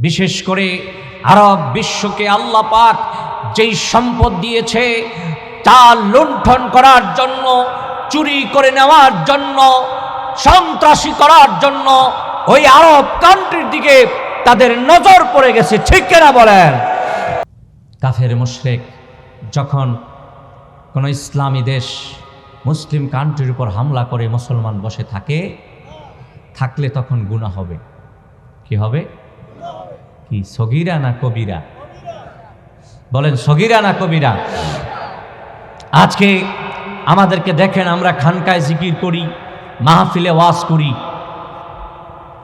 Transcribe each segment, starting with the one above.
বিশেষ করে আরব বিশ্বকে আল্লাহ পাক যেই সম্পদ দিয়েছে, তা লুণ্ঠন করার জন্য, চুরি করে নেওয়ার জন্য, সন্ত্রাসী করার জন্য ওই আরব কান্ট্রির দিকে তাদের নজর পড়ে গেছে। ঠিক কেনা বলেন? কাফের মুশরেক যখন কোনো ইসলামী দেশ মুসলিম কান্ট্রির উপর হামলা করে মুসলমান বসে থাকে, থাকলে তখন গুণা হবে। কি হবে? কি? সগিরা না কবিরা? বলেন, সগিরা না কবিরা? আজকে আমাদেরকে দেখেন, আমরা খানকায় জিকির করি, মাহফিলে ওয়াজ করি।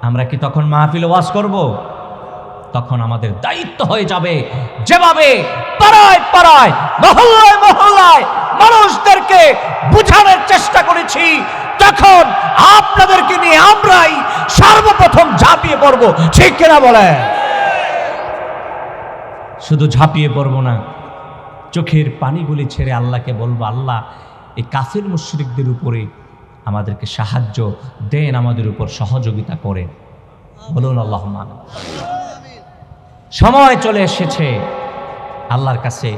আমরা কি তখন মাহফিলে ওয়াজ করব? তখন আমাদের দায়িত্ব হয়ে যাবে। যেভাবে পাড়ায় পাড়ায়, মহল্লায় মহল্লায় মানুষদেরকে বুঝানোর চেষ্টা করেছি, তখন আপনাদেরকে নিয়ে আমরাই সর্বপ্রথম ঝাঁপিয়ে পড়ব। ঠিক কিনা বলে শুধু ঝাঁপিয়ে পড়ব না, চোখের পানিগুলি ছেড়ে আল্লাহকে বলব, আল্লাহ, এই কাফির মুশ্রিকদের উপরে আমাদেরকে সাহায্য দেন, আমাদের উপর সহযোগিতা করেন বলুন আল্লাহ সময় চলে এসেছে আল্লাহর কাছে।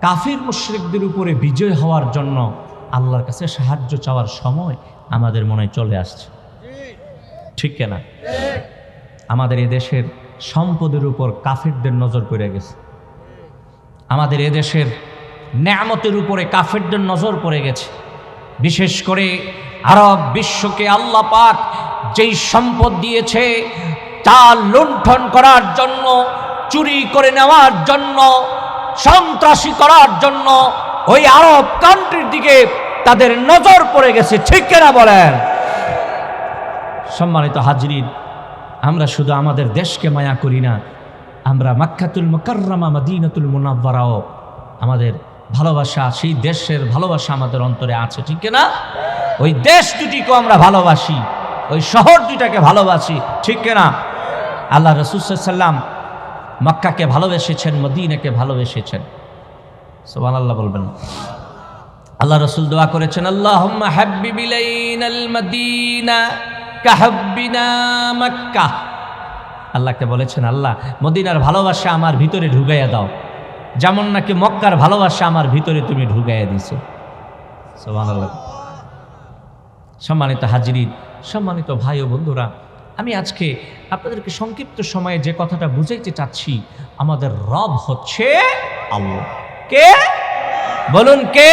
কাফির মুশ্রিকদের উপরে বিজয় হওয়ার জন্য আল্লাহর কাছে সাহায্য চাওয়ার সময় আমাদের মনে চলে আসছে। ঠিক না আমাদের এদেশের সম্পদের উপর কাফেরদের নজর পড়ে গেছে। আমাদের এদেশের ন্যামতের উপরে কাফেরদের নজর পড়ে গেছে। বিশেষ করে আরব বিশ্বকে আল্লাহ পাক যেই সম্পদ দিয়েছে, তা লুণ্ঠন করার জন্য, চুরি করে নেওয়ার জন্য, সন্ত্রাসী করার জন্য ওই আরব কান্ট্রির দিকে তাদের নজর পড়ে গেছে। ঠিক কিনা বলেন? সম্মানিত হাজরিন আমরা শুধু আমাদের দেশকে মায়া করি না, আমরা মাক্কাতুল মোকাররমা, মদিনাতুল মুনাব্বারাও আমাদের ভালোবাসা, সেই দেশের ভালোবাসা আমাদের অন্তরে আছে, ঠিক না ওই দেশ দুটিকেও আমরা ভালোবাসি, ওই শহর দুটাকে ভালোবাসি, ঠিক না আল্লাহ রসুসাল্লাম মক্কাকে ভালোবেসেছেন, মদিনাকে ভালোবেসেছেন। সোমান আল্লাহ বলবেন। আল্লাহ রসুল দোয়া করেছেন আল্লাহ হাব্বিবিলাইনাল মদিনা। কাহাব্বিনা মক্কা। আল্লাহকে বলেছেন আল্লাহ মদিনার ভালোবাসা আমার ভিতরে ঢুকাইয়া দাও। যেমন নাকি মক্কার ভালোবাসা আমার ভিতরে তুমি ঢুকাইয়া দিছো। সম্মানিত হাজিরিন সম্মানিত ভাই ও বন্ধুরা আমি আজকে আপনাদেরকে সংক্ষিপ্ত সময়ে যে কথাটা বুঝাইতে চাচ্ছি আমাদের রব হচ্ছে আল্লাহ। কে? বলুন কে?